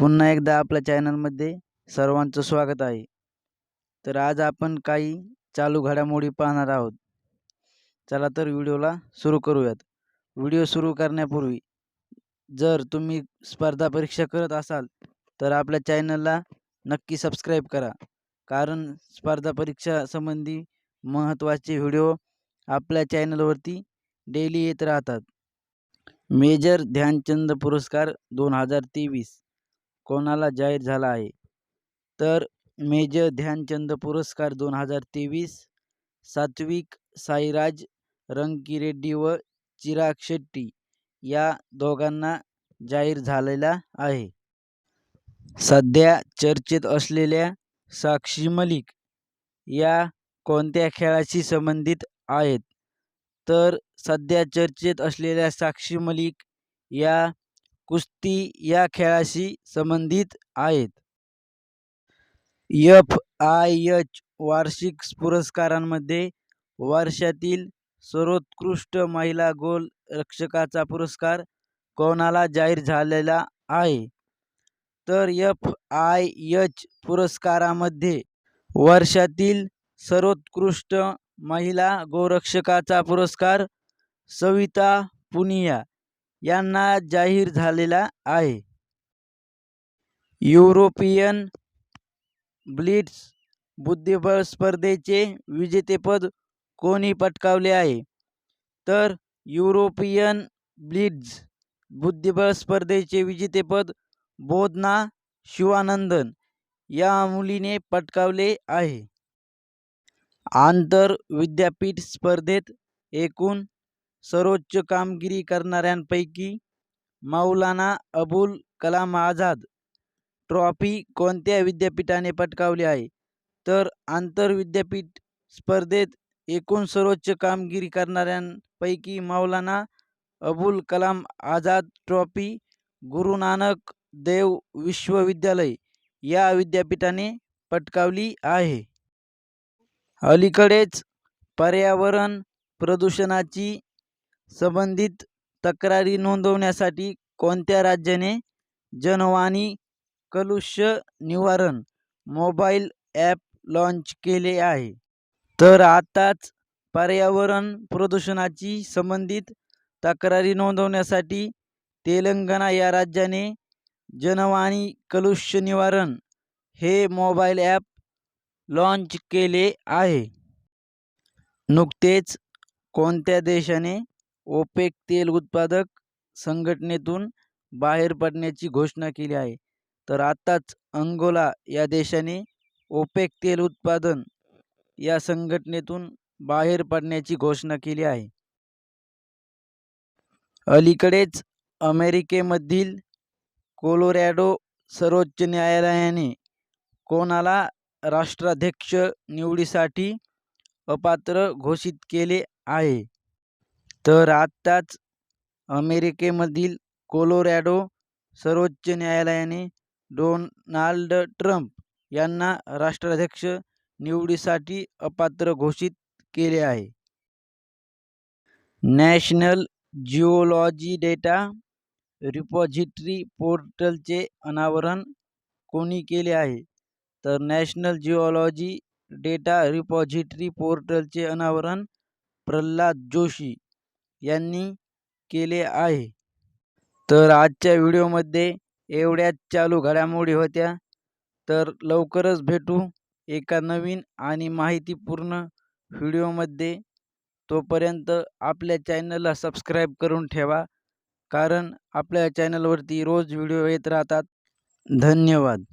पुन्हा एकदा आपल्या चॅनलमध्ये सर्वांचं स्वागत आहे. तर आज आपण काही चालू घडामोडी पाहणार आहोत. चला तर व्हिडिओला सुरू करूयात. व्हिडिओ सुरू करण्यापूर्वी जर तुम्ही स्पर्धा परीक्षा करत असाल तर आपल्या चॅनलला नक्की सबस्क्राईब करा. कारण स्पर्धा परीक्षा संबंधी महत्त्वाचे व्हिडिओ आपल्या चॅनलवरती डेली येत राहतात. मेजर ध्यानचंद पुरस्कार दोन हजार तेवीस. कोणाला जाहीर झाला आहे? तर मेजर ध्यानचंद पुरस्कार दोन हजार तेवीस सात्विक साईराज रंकीरेड्डी व चिराग शेट्टी या दोघांना जाहीर झालेला आहे. सध्या चर्चेत असलेल्या साक्षी मलिक या कोणत्या खेळाशी संबंधित आहेत? तर सध्या चर्चेत असलेल्या साक्षी मलिक या कुस्ती या खेळाशी संबंधित आहेत. एफ आय एच वार्षिक पुरस्कारांमध्ये वर्षातील सर्वोत्कृष्ट महिला गोल रक्षकाचा पुरस्कार कोणाला जाहीर झालेला आहे? तर एफ आय एच पुरस्कारामध्ये वर्षातील सर्वोत्कृष्ट महिला गोरक्षकाचा पुरस्कार सविता पुनिया यांना जाहीर झालेला आहे. युरोपियन ब्लिट्स बुद्धिबळ स्पर्धेचे विजेतेपद कोणी पटकावले आहे? तर युरोपियन ब्लिट्ज बुद्धिबळ स्पर्धेचे विजेतेपद बोधना शिवानंदन या मुलीने पटकावले आहे. आंतर विद्यापीठ स्पर्धेत एकूण सर्वोच्च कामगिरी करणाऱ्यांपैकी मौलाना अबुल कलाम आझाद ट्रॉफी कोणत्या विद्यापीठाने पटकावली आहे? तर आंतरविद्यापीठ स्पर्धेत एकूण सर्वोच्च कामगिरी करणाऱ्यांपैकी मौलाना अबुल कलाम आझाद ट्रॉफी गुरु नानक देव विश्वविद्यालय या विद्यापीठाने पटकावली आहे. अलीकडेच पर्यावरण प्रदूषणाची संबंधित तक्रारी नोंदवण्यासाठी कोणत्या राज्याने जनवाणी कलुष निवारण मोबाईल ॲप लॉन्च केले आहे? तर आताच पर्यावरण प्रदूषणाची संबंधित तक्रारी नोंदवण्यासाठी तेलंगणा या राज्याने जनवाणी कलुष्य निवारण हे मोबाईल ॲप लॉन्च केले आहे. नुकतेच कोणत्या देशाने ओपेक तेल उत्पादक संघटनेतून बाहेर पडण्याची घोषणा केली आहे. तर आत्ताच अंगोला या देशाने ओपेक तेल उत्पादन या संघटनेतून बाहेर पडण्याची घोषणा केली आहे. अलीकडेच अमेरिकेमधील कोलोरॅडो सर्वोच्च न्यायालयाने कोणाला राष्ट्राध्यक्ष निवडीसाठी अपात्र घोषित केले आहे. तर आत्ताच अमेरिकेमधील कोलोरॅडो सर्वोच्च न्यायालयाने डोनाल्ड ट्रम्प यांना राष्ट्राध्यक्ष निवडीसाठी अपात्र घोषित केले आहे. नॅशनल जिओलॉजी डेटा रिपॉझिटरी पोर्टलचे अनावरण कोणी केले आहे? तर नॅशनल जिओलॉजी डेटा रिपॉझिटरी पोर्टलचे अनावरण प्रल्हाद जोशी यांनी केले आहे. तर आजच्या व्हिडिओमध्ये एवढ्याच चालू घडामोडी होत्या. तर लवकरच भेटू एका नवीन आणि माहितीपूर्ण व्हिडिओमध्ये. तोपर्यंत आपल्या चॅनलला सबस्क्राईब करून ठेवा कारण आपल्या चॅनलवरती रोज व्हिडिओ येत राहतात. धन्यवाद.